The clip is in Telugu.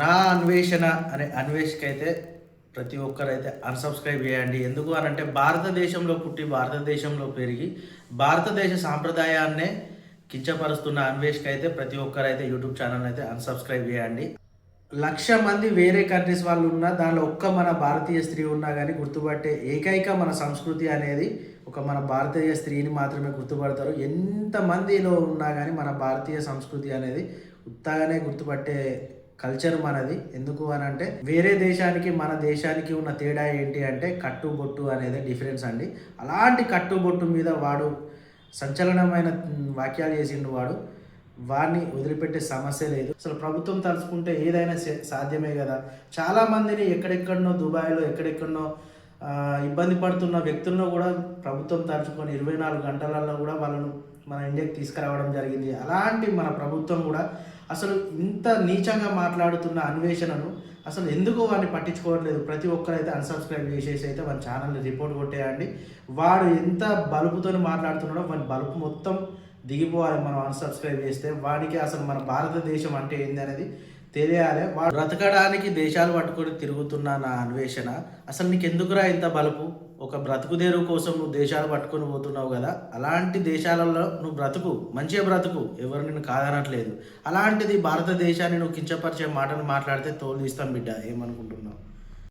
నా అన్వేషణ అనే అన్వేషకి అయితే ప్రతి ఒక్కరైతే అన్సబ్స్క్రైబ్ చేయండి. ఎందుకు అని అంటే భారతదేశంలో పుట్టి భారతదేశంలో పెరిగి భారతదేశ సాంప్రదాయాన్నే కించపరుస్తున్న అన్వేషక అయితే ప్రతి ఒక్కరైతే యూట్యూబ్ ఛానల్ అయితే అన్సబ్స్క్రైబ్ చేయండి. లక్ష మంది వేరే కంట్రీస్ వాళ్ళు ఉన్నా దానిలో ఒక్క మన భారతీయ స్త్రీ ఉన్నా కానీ గుర్తుపట్టే ఏకైక మన సంస్కృతి అనేది ఒక మన భారతీయ స్త్రీని మాత్రమే గుర్తుపడతారు. ఎంతమందిలో ఉన్నా కానీ మన భారతీయ సంస్కృతి అనేది ఉత్తగానే గుర్తుపట్టే కల్చర్ మనది. ఎందుకు అని అంటే వేరే దేశానికి మన దేశానికి ఉన్న తేడా ఏంటి అంటే కట్టుబొట్టు అనేది డిఫరెన్స్ అండి. అలాంటి కట్టుబొట్టు మీద వాడు సంచలనమైన వాక్యాలు చేసిండు వాడు వాడిని వదిలిపెట్టే సమస్య లేదు. అసలు ప్రభుత్వం తలుచుకుంటే ఏదైనా సాధ్యమే కదా. చాలా మందిని ఎక్కడెక్కడనో దుబాయ్లో ఎక్కడెక్కడనో ఇబ్బంది పడుతున్న వ్యక్తులను కూడా ప్రభుత్వం తలుచుకొని ఇరవై నాలుగు గంటలలో కూడా వాళ్ళను మన ఇండియాకి తీసుకురావడం జరిగింది. అలాంటి మన ప్రభుత్వం కూడా అసలు ఇంత నీచంగా మాట్లాడుతున్న అన్వేషణను అసలు ఎందుకు వాడిని పట్టించుకోవట్లేదు? ప్రతి ఒక్కరైతే అన్సబ్స్క్రైబ్ చేసేసి అయితే మన ఛానల్ని రిపోర్ట్ కొట్టేయండి. వాడు ఎంత బలుపుతో మాట్లాడుతున్నాడో వాడి బలుపు మొత్తం దిగిపోవాలి మనం అన్సబ్స్క్రైబ్ చేస్తే. వాడికి అసలు మన భారతదేశం అంటే ఏంది అనేది తెలియాలి. వాడు బ్రతకడానికి దేశాలు పట్టుకొని తిరుగుతున్న నా అన్వేషణ? అసలు నీకు ఎందుకురా ఇంత బలుపు? ఒక బ్రతుకుదేరు కోసం నువ్వు దేశాలు పట్టుకొని పోతున్నావు కదా? అలాంటి దేశాలలో నువ్వు బ్రతుకు. మంచిగా బ్రతుకు. ఎవరు నేను కాదనట్లేదు. అలాంటిది భారతదేశాన్ని నువ్వు కించపరిచే మాటలు మాట్లాడితే తోలు తీస్తాం బిడ్డ. ఏమనుకుంటున్నావు?